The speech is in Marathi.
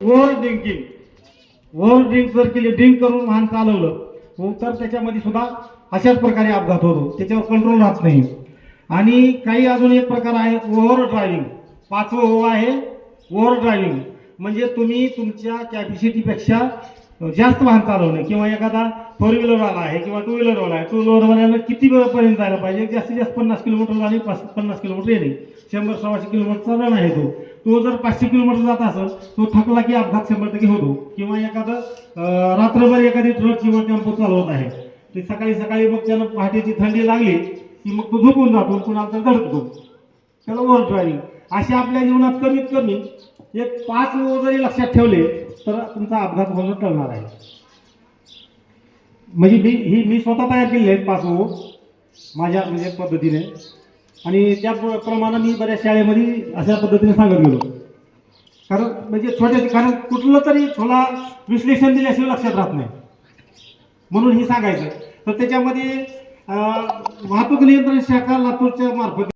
ओव्हर ड्रिंकिंग ओव्हर ड्रिंक जर केली ड्रिंक करून वाहन चालवलं. हो, तर त्याच्यामध्ये सुद्धा अशाच प्रकारे अपघात होतो. त्याच्यावर कंट्रोल राहत नाही. आणि काही अजून एक प्रकार आहे ओव्हर ड्रायव्हिंग पाचवं ओ आहे ओव्हर ड्रायव्हिंग म्हणजे तुम्ही तुमच्या कॅपॅसिटीपेक्षा जास्त वाहन चालवणे किंवा एखादा फोर व्हीलरवाला आहे किंवा टू व्हीलरवाला आहे टू व्हीलरवाल्यानं किती वेळपर्यंत जायला पाहिजे? जास्तीत जास्त पन्नास किलोमीटर आणि पाच पन्नास किलोमीटर येणे. शंभर सव्वाशे किलोमीटरचा रन आहे तो. तो जर पाचशे किलोमीटर जात असेल तो थकला की अपघात शंभर टक्के होतो. किंवा एखादं रात्रभर एखादी ट्रक किंवा टेम्पो चालवत आहे. ते सकाळी सकाळी मग त्यानं पहाटेची थंडी लागली की मग तो झोपून जातो कुणाला तर धडकतो. त्याला ओव्हर ड्रायव्हिंग असे आपल्या जीवनात कमीत कमी एक पाच जरी लक्षात ठेवले तर तुमचा अपघात होणं टळणार आहे. म्हणजे मी ही मी स्वतः तयार केलेली आहेत पाच माझ्या म्हणजे पद्धतीने. आणि त्याप्रमाणे मी बऱ्याच शाळेमध्ये अशा पद्धतीने सांगत गेलो. कारण म्हणजे छोट्या कारण कुठलं तरी थोडा विश्लेषण दिल्याशिवाय लक्षात राहत नाही. म्हणून हे सांगायचं. तर त्याच्यामध्ये वाहतूक नियंत्रण शाखा लातूरच्या मार्फत